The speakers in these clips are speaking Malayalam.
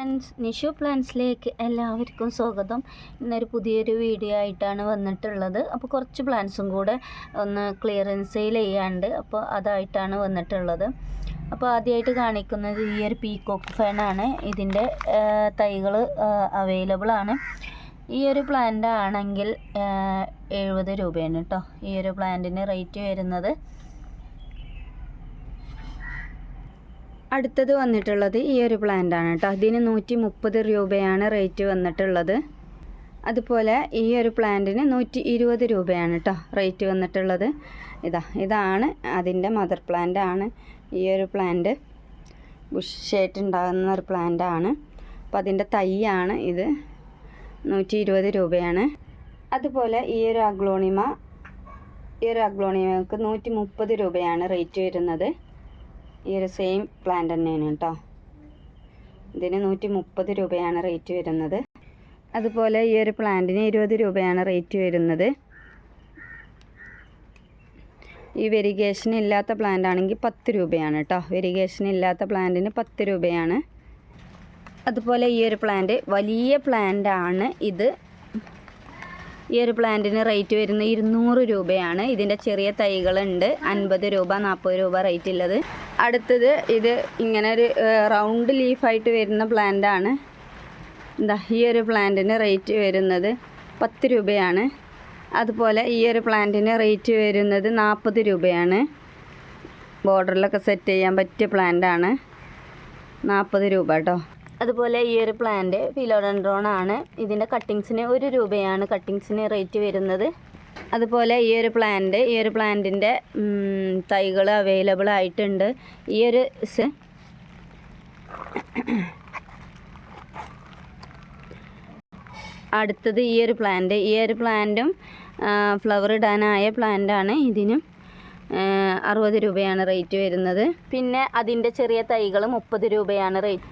ഫ്രണ്ട്സ് നിഷു പ്ലാൻസിലേക്ക് എല്ലാവർക്കും സ്വാഗതം. ഇന്നൊരു പുതിയൊരു വീഡിയോ ആയിട്ടാണ് വന്നിട്ടുള്ളത്. അപ്പോൾ കുറച്ച് പ്ലാൻസും കൂടെ ഒന്ന് ക്ലിയറൻസ് ചെയ്യാണ്ട് അപ്പോൾ അതായിട്ടാണ് വന്നിട്ടുള്ളത്. അപ്പോൾ ആദ്യമായിട്ട് കാണിക്കുന്നത് ഈ ഒരു പീകോക്ക് ഫാനാണ് ഇതിന്റെ തൈകൾ അവൈലബിൾ ആണ്. ഈ ഒരു പ്ലാന്റ് ആണെങ്കിൽ എഴുപത് രൂപയാണ് കേട്ടോ ഈ ഒരു പ്ലാന്റിന് റേറ്റ് വരുന്നത്. അടുത്തത് വന്നിട്ടുള്ളത് ഈ ഒരു പ്ലാന്റ് ആണ് കേട്ടോ ഇതിന് നൂറ്റി മുപ്പത് രൂപയാണ് റേറ്റ് വന്നിട്ടുള്ളത്. അതുപോലെ ഈ ഒരു പ്ലാന്റിന് നൂറ്റി ഇരുപത് രൂപയാണ് കേട്ടോ റേറ്റ് വന്നിട്ടുള്ളത്. ഇതാ ഇതാണ് അതിന്റെ മദർ പ്ലാന്റ് ആണ്. ഈ ഒരു പ്ലാന്റ് ബുഷായിട്ട് ഉണ്ടാകുന്ന ഒരു പ്ലാന്റ് ആണ്. അപ്പോൾ അതിന്റെ തൈയാണ് ഇത്. നൂറ്റി ഇരുപത് രൂപയാണ്. അതുപോലെ ഈ ഒരു അഗ്ലോണിമ ഈ ഒരു അഗ്ലോണിമക്ക് നൂറ്റി മുപ്പത് രൂപയാണ് റേറ്റ് വരുന്നത്. ഈ ഒരു സെയിം പ്ലാന്റ് തന്നെയാണ് കേട്ടോ. ഇതിന് നൂറ്റി മുപ്പത് രൂപയാണ് റേറ്റ് വരുന്നത്. അതുപോലെ ഈ ഒരു പ്ലാന്റിന് ഇരുപത് രൂപയാണ് റേറ്റ് വരുന്നത്. ഈ വെരിഗേഷൻ ഇല്ലാത്ത പ്ലാന്റ് ആണെങ്കിൽ പത്ത് രൂപയാണ് കേട്ടോ. വെരിഗേഷൻ ഇല്ലാത്ത പ്ലാന്റിന് പത്ത് രൂപയാണ്. അതുപോലെ ഈ ഒരു പ്ലാന്റ് വലിയ പ്ലാന്റ് ആണ് ഇത്. ഈ ഒരു പ്ലാന്റിന് റേറ്റ് വരുന്നത് ഇരുന്നൂറ് രൂപയാണ്. ഇതിന്റെ ചെറിയ തൈകളുണ്ട്. അൻപത് രൂപ നാൽപ്പത് രൂപ റേറ്റ് ഉള്ളത്. അടുത്തത് ഇത് ഇങ്ങനെ ഒരു റൗണ്ട് ലീഫായിട്ട് വരുന്ന പ്ലാന്റാണ് എന്താ ഈ ഒരു പ്ലാന്റിന് റേറ്റ് വരുന്നത് പത്ത് രൂപയാണ്. അതുപോലെ ഈ ഒരു പ്ലാന്റിന് റേറ്റ് വരുന്നത് നാൽപ്പത് രൂപയാണ്. ബോർഡറിലൊക്കെ സെറ്റ് ചെയ്യാൻ പറ്റിയ പ്ലാന്റാണ് നാൽപ്പത് രൂപ കേട്ടോ അതുപോലെ ഈ ഒരു പ്ലാന്റ് ഫിലോഡൻഡ്രോൺ ആണ്. ഇതിന്റെ കട്ടിങ്സിന് ഒരു രൂപയാണ് കട്ടിങ്സിന് റേറ്റ് വരുന്നത്. അതുപോലെ ഈ ഒരു പ്ലാന്റ് ഈ ഒരു പ്ലാന്റിന്റെ തൈകൾ അവൈലബിൾ ആയിട്ടുണ്ട്. ഈ ഒരു അടുത്തത് ഈ ഒരു പ്ലാന്റ് ഈ ഒരു പ്ലാന്റും ഫ്ലവർ ഇടാനായ പ്ലാന്റാണ് ഇതിനും അറുപത് രൂപയാണ് റേറ്റ് വരുന്നത്. പിന്നെ അതിന്റെ ചെറിയ തൈകൾ മുപ്പത് രൂപയാണ് റേറ്റ്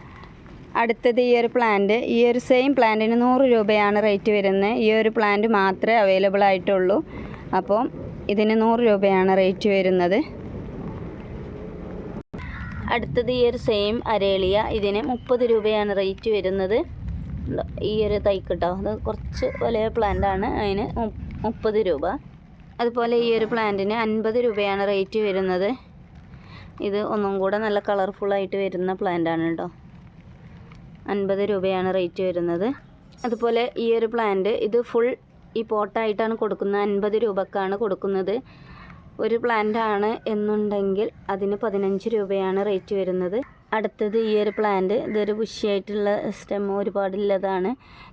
അടുത്തത് ഈ ഒരു പ്ലാന്റ് ഈ ഒരു സെയിം പ്ലാന്റിന് നൂറ് രൂപയാണ് റേറ്റ് വരുന്നത്. ഈ ഒരു പ്ലാന്റ് മാത്രമേ അവൈലബിൾ ആയിട്ടുള്ളൂ. അപ്പോൾ ഇതിന് നൂറ് രൂപയാണ് റേറ്റ് വരുന്നത്. അടുത്തത് ഈ ഒരു സെയിം അരേളിയ ഇതിന് മുപ്പത് രൂപയാണ് റേറ്റ് വരുന്നത്. ഈ ഒരു തൈക്കിട്ടോ അത് കുറച്ച് വലിയ പ്ലാന്റാണ് അതിന് മുപ്പത് രൂപ. അതുപോലെ ഈ ഒരു പ്ലാന്റിന് അൻപത് രൂപയാണ് റേറ്റ് വരുന്നത്. ഇത് ഒന്നും കൂടെ നല്ല കളർഫുള്ളായിട്ട് വരുന്ന പ്ലാന്റ് ആണ് കേട്ടോ അൻപത് രൂപയാണ് റേറ്റ് വരുന്നത്. അതുപോലെ ഈ ഒരു പ്ലാന്റ് ഇത് ഫുൾ ഈ പോട്ടായിട്ടാണ് കൊടുക്കുന്നത്. അൻപത് രൂപക്കാണ് കൊടുക്കുന്നത്. ഒരു പ്ലാന്റ് ആണ് എന്നുണ്ടെങ്കിൽ അതിന് പതിനഞ്ച് രൂപയാണ് റേറ്റ് വരുന്നത്. അടുത്തത് ഈ ഒരു പ്ലാന്റ് ഇതൊരു ബുഷിയായിട്ടുള്ള സ്റ്റെം ഒരുപാടുള്ളതാണ്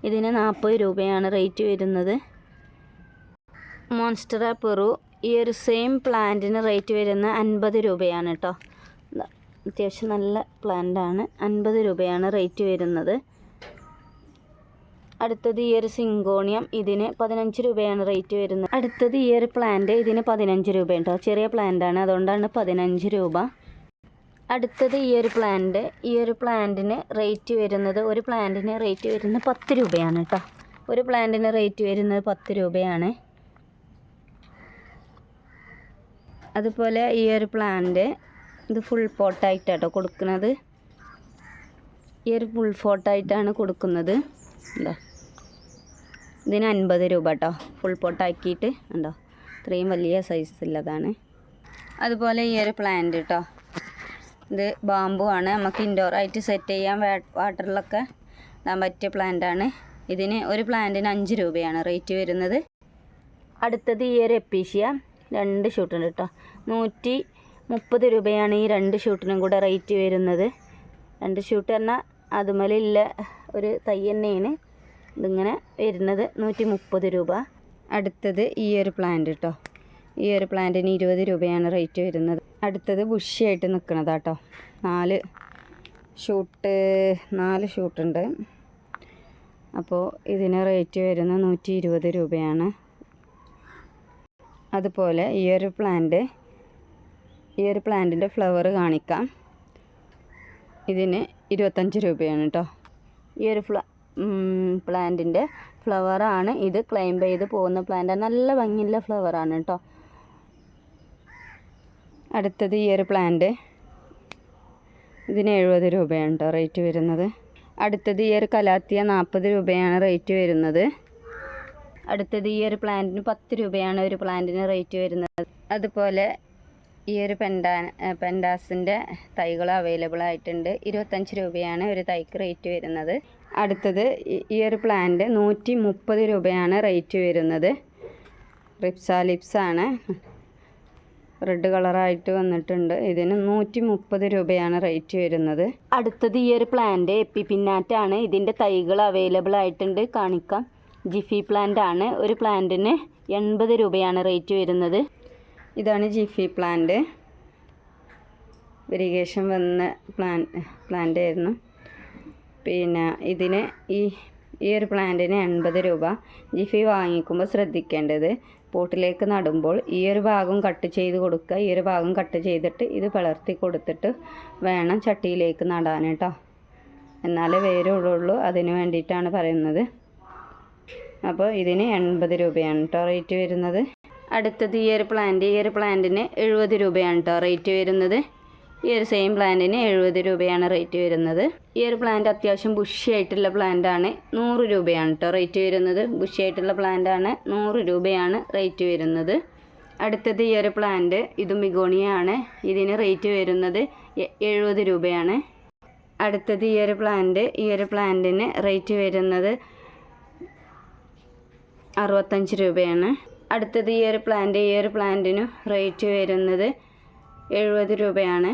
ഇതിന് നാൽപ്പത് രൂപയാണ് റേറ്റ് വരുന്നത്. മോൺസ്റ്റർ പെറു ഈ ഒരു സെയിം പ്ലാന്റിന് റേറ്റ് വരുന്ന അൻപത് രൂപയാണ് കേട്ടോ അത്യാവശ്യം നല്ല പ്ലാന്റ് ആണ്. അൻപത് രൂപയാണ് റേറ്റ് വരുന്നത്. അടുത്തത് ഈ ഒരു സിങ്കോണിയം ഇതിന് പതിനഞ്ച് രൂപയാണ് റേറ്റ് വരുന്നത്. അടുത്തത് ഈ ഒരു പ്ലാന്റ് ഇതിന് പതിനഞ്ച് രൂപ കേട്ടോ ചെറിയ പ്ലാന്റ് ആണ് അതുകൊണ്ടാണ് പതിനഞ്ച് രൂപ. അടുത്തത് ഈ ഒരു പ്ലാന്റ് ഈ ഒരു പ്ലാന്റിന് റേറ്റ് വരുന്നത് ഒരു പ്ലാന്റിന് റേറ്റ് വരുന്നത് പത്ത് രൂപയാണ് കേട്ടോ ഒരു പ്ലാന്റിന് റേറ്റ് വരുന്നത് പത്ത് രൂപയാണ്. അതുപോലെ ഈ ഒരു പ്ലാന്റ് ഇത് ഫുൾ പോട്ടായിട്ടാട്ടോ കൊടുക്കുന്നത്. ഈ ഒരു ഫുൾ ഫോട്ടായിട്ടാണ് കൊടുക്കുന്നത്. ഉണ്ടോ ഇതിന് അൻപത് രൂപ കേട്ടോ ഫുൾ പോട്ടാക്കിയിട്ട് ഉണ്ടോ ഇത്രയും വലിയ സൈസുള്ളതാണ് അതുപോലെ ഈ ഒരു പ്ലാന്റ് കേട്ടോ ഇത് ബാമ്പു ആണ്. നമുക്ക് ഇൻഡോർ ആയിട്ട് സെറ്റ് ചെയ്യാൻ വാട്ടറിലൊക്കെ ഇടാൻ പറ്റിയ പ്ലാന്റ് ആണ്. ഇതിന് ഒരു പ്ലാന്റിന് അഞ്ച് രൂപയാണ് റേറ്റ് വരുന്നത്. അടുത്തത് ഈ ഒരു എപ്പീഷ്യ രണ്ട് ഷൂട്ടുണ്ട് കേട്ടോ നൂറ്റി മുപ്പത് രൂപയാണ് ഈ രണ്ട് ഷൂട്ടിനും കൂടെ റേറ്റ് വരുന്നത്. രണ്ട് ഷൂട്ട് പറഞ്ഞാൽ അതുമല്ല ഒരു തൈ ഇതിങ്ങനെ വരുന്നത് നൂറ്റി മുപ്പത് രൂപ. അടുത്തത് ഈ ഒരു പ്ലാന്റ് കേട്ടോ ഈ ഒരു പ്ലാന്റിന് ഇരുപത് രൂപയാണ് റേറ്റ് വരുന്നത്. അടുത്തത് ബുഷിയായിട്ട് നിൽക്കുന്നതാട്ടോ നാല് ഷൂട്ട് നാല് ഷൂട്ടുണ്ട്. അപ്പോൾ ഇതിന് റേറ്റ് വരുന്ന നൂറ്റി ഇരുപത് രൂപയാണ്. അതുപോലെ ഈ ഒരു പ്ലാന്റ് ഈ ഒരു പ്ലാന്റിന്റെ ഫ്ലവർ കാണിക്കാം. ഇതിന് ഇരുപത്തഞ്ച് രൂപയാണ് കേട്ടോ ഈ ഒരു ഫ്ല പ്ലാന്റിന്റെ ഫ്ലവറാണ് ഇത് ക്ലെയിം ചെയ്ത് പോകുന്ന പ്ലാന്റ്. നല്ല ഭംഗിയുള്ള ഫ്ലവറാണ് കേട്ടോ അടുത്തത് ഈ ഒരു പ്ലാന്റ്. ഇതിന് എഴുപത് രൂപയാണ് കേട്ടോ റേറ്റ് വരുന്നത്. അടുത്തത് ഈ ഒരു കലാത്തിയ നാൽപ്പത് രൂപയാണ് റേറ്റ് വരുന്നത്. അടുത്തത് ഈ ഒരു പ്ലാന്റിന് പത്ത് രൂപയാണ് ഒരു പ്ലാന്റിന് റേറ്റ് വരുന്നത്. അതുപോലെ ഈ ഒരു പെൻഡാ പെൻഡാസിന്റെ തൈകൾ അവൈലബിൾ ആയിട്ടുണ്ട്. ഇരുപത്തഞ്ച് രൂപയാണ് ഒരു തൈക്ക് റേറ്റ് വരുന്നത്. അടുത്തത് ഈ- ഒരു പ്ലാന്റ് നൂറ്റി മുപ്പത് രൂപയാണ് റേറ്റ് വരുന്നത്. റിപ്സാലിപ്സ് ആണ്. റെഡ് കളറായിട്ട് വന്നിട്ടുണ്ട്. ഇതിന് നൂറ്റി മുപ്പത് രൂപയാണ് റേറ്റ് വരുന്നത്. അടുത്തത് ഈ ഒരു പ്ലാന്റ് എപ്പി പിന്നാറ്റാണ് ഇതിന്റെ തൈകൾ അവൈലബിൾ ആയിട്ടുണ്ട്. കാണിക്കാം. ജിഫി പ്ലാന്റ് ആണ്. ഒരു പ്ലാന്റിന് എൺപത് രൂപയാണ് റേറ്റ് വരുന്നത്. ഇതാണ് ജിഫി പ്ലാന്റ് വെരിഗേഷൻ വന്ന പ്ലാൻ പ്ലാന്റ് ആയിരുന്നു. പിന്നെ ഇതിന് ഈ ഈ ഒരു പ്ലാന്റിന് എൺപത് രൂപ. ജിഫി വാങ്ങിക്കുമ്പോൾ ശ്രദ്ധിക്കേണ്ടത് പോട്ടിലേക്ക് നടുമ്പോൾ ഈ ഒരു ഭാഗം കട്ട് ചെയ്ത് കൊടുക്കുക. ഈ ഒരു ഭാഗം കട്ട് ചെയ്തിട്ട് ഇത് പിളർത്തി കൊടുത്തിട്ട് വേണം ചട്ടിയിലേക്ക് നടാൻ കേട്ടോ. എന്നാലേ വേരുള്ളൂ. അതിന് വേണ്ടിയിട്ടാണ് പറയുന്നത്. അപ്പോൾ ഇതിന് എൺപത് രൂപയാണ് കേട്ടോ റേറ്റ് വരുന്നത്. അടുത്തത് ഈ ഒരു പ്ലാന്റ് ഈ ഒരു പ്ലാന്റിന് എഴുപത് രൂപയാണ് കേട്ടോ റേറ്റ് വരുന്നത്. ഈ ഒരു സെയിം പ്ലാന്റിന് എഴുപത് രൂപയാണ് റേറ്റ് വരുന്നത്. ഈ ഒരു പ്ലാന്റ് അത്യാവശ്യം ബുഷി ആയിട്ടുള്ള പ്ലാന്റ് ആണ് നൂറ് രൂപയാണ് കേട്ടോ റേറ്റ് വരുന്നത്. ബുഷി ആയിട്ടുള്ള പ്ലാന്റ് ആണ് നൂറ് രൂപയാണ് റേറ്റ് വരുന്നത്. അടുത്തത് ഈ ഒരു പ്ലാന്റ് ഇത് മിഗോണിയാണ് ഇതിന് റേറ്റ് വരുന്നത് എഴുപത് രൂപയാണ്. അടുത്തത് ഈ ഒരു പ്ലാന്റ് ഈ ഒരു പ്ലാന്റിന് റേറ്റ് വരുന്നത് അറുപത്തഞ്ച് രൂപയാണ്. അടുത്തത് ഈ ഒരു പ്ലാന്റ് ഈ ഒരു പ്ലാന്റിന് റേറ്റ് വരുന്നത് എഴുപത് രൂപയാണ്.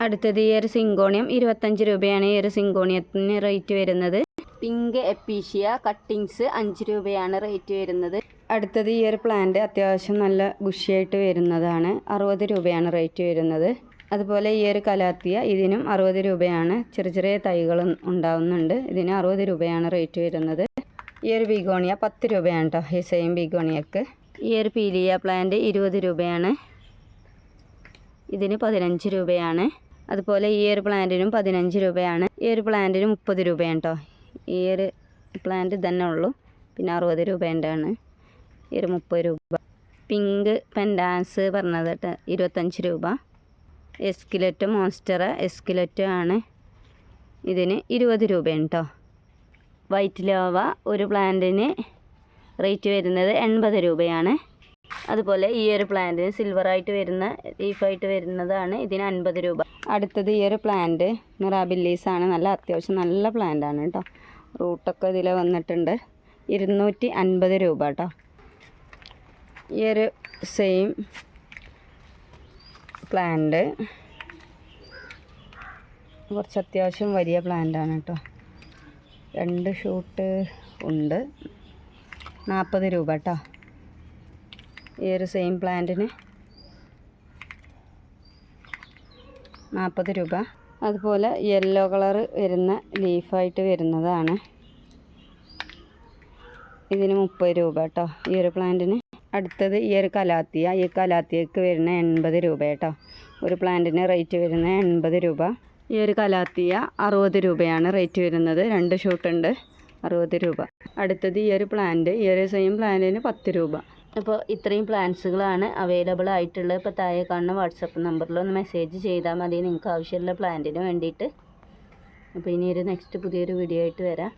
അടുത്തത് ഈ ഒരു സിങ്കോണിയം ഇരുപത്തഞ്ച് രൂപയാണ് ഈ ഒരു സിങ്കോണിയത്തിന് റേറ്റ് വരുന്നത്. പിങ്ക് എപ്പീഷ്യ കട്ടിങ്സ് അഞ്ച് രൂപയാണ് റേറ്റ് വരുന്നത്. അടുത്തത് ഈ ഒരു പ്ലാന്റ് അത്യാവശ്യം നല്ല ബുഷിയായിട്ട് വരുന്നതാണ്. അറുപത് രൂപയാണ് റേറ്റ് വരുന്നത്. അതുപോലെ ഈ ഒരു കലാത്തിയ ഇതിനും അറുപത് രൂപയാണ്. ചെറിയ ചെറിയ തൈകൾ ഉണ്ടാവുന്നുണ്ട്. ഇതിന് അറുപത് രൂപയാണ് റേറ്റ് വരുന്നത്. ഈ ഒരു ബിഗോണിയ പത്ത് രൂപയാണ് കേട്ടോ ഈ സെയിം ബിഗോണിയക്ക്. ഈ ഒരു പീലിയ പ്ലാന്റ് ഇരുപത് രൂപയാണ്. ഇതിന് പതിനഞ്ച് രൂപയാണ്. അതുപോലെ ഈ ഒരു പ്ലാന്റിനും പതിനഞ്ച് രൂപയാണ്. ഈ ഒരു പ്ലാന്റിന് മുപ്പത് രൂപയാണ് കേട്ടോ ഈ ഒരു പ്ലാന്റ് തന്നെ ഉള്ളൂ. പിന്നെ അറുപത് രൂപേന്റെ ആണ് ഈ ഒരു മുപ്പത് രൂപ. പിങ്ക് പെൻഡാൻസ് പറഞ്ഞത് ഇരുപത്തഞ്ച് രൂപ. എസ്കിലറ്റ് മോൺസ്റ്റർ എസ്കിലറ്റ് ആണ്. ഇതിന് ഇരുപത് രൂപയാണ് കേട്ടോ വൈറ്റ് ലോവ ഒരു പ്ലാന്റിന് റേറ്റ് വരുന്നത് എൺപത് രൂപയാണ്. അതുപോലെ ഈ ഒരു പ്ലാന്റിന് സിൽവറായിട്ട് വരുന്ന ലീഫായിട്ട് വരുന്നതാണ് ഇതിന് അൻപത് രൂപ. അടുത്തത് ഈ ഒരു പ്ലാന്റ് ആണ്. നല്ല അത്യാവശ്യം നല്ല പ്ലാന്റ് ആണ് കേട്ടോ. റൂട്ടൊക്കെ ഇതിൽ വന്നിട്ടുണ്ട്. ഇരുന്നൂറ്റി അൻപത് രൂപ കേട്ടോ. ഈ ഒരു സെയിം പ്ലാന്റ് കുറച്ച് അത്യാവശ്യം വലിയ പ്ലാന്റ് ആണ് കേട്ടോ. രണ്ട് ഷൂട്ട് ഉണ്ട്. നാൽപ്പത് രൂപ കേട്ടോ ഈ ഒരു സെയിം പ്ലാന്റിന് നാൽപ്പത് രൂപ. അതുപോലെ യെല്ലോ കളർ വരുന്ന ലീഫായിട്ട് വരുന്നതാണ്. ഇതിന് മുപ്പത് രൂപ കേട്ടോ ഈ ഒരു പ്ലാന്റിന് അടുത്തത് ഈ ഒരു കലാത്തിയ. ഈ കലാത്തിയക്ക് വരുന്ന എൺപത് രൂപ കേട്ടോ ഒരു പ്ലാന്റിന് റേറ്റ് വരുന്ന എൺപത് രൂപ. ഈ ഒരു കലാത്തിയ അറുപത് രൂപയാണ് റേറ്റ് വരുന്നത്. രണ്ട് ഷൂട്ടുണ്ട് അറുപത് രൂപ. അടുത്തത് ഈ ഒരു പ്ലാന്റ് ഈ ഒരു സെയിം പ്ലാന്റിന് പത്ത് രൂപ. അപ്പോൾ ഇത്രയും പ്ലാന്റ്സുകളാണ് അവൈലബിൾ ആയിട്ടുള്ളത്. ഇപ്പോൾ താഴെ കാണുന്ന വാട്സപ്പ് നമ്പറിൽ ഒന്ന് മെസ്സേജ് ചെയ്താൽ മതി. നിങ്ങൾക്ക് ആവശ്യമുള്ള പ്ലാന്റിന് വേണ്ടിയിട്ട്. അപ്പോൾ ഇനി ഒരു നെക്സ്റ്റ് പുതിയൊരു വീഡിയോ ആയിട്ട് വരാം.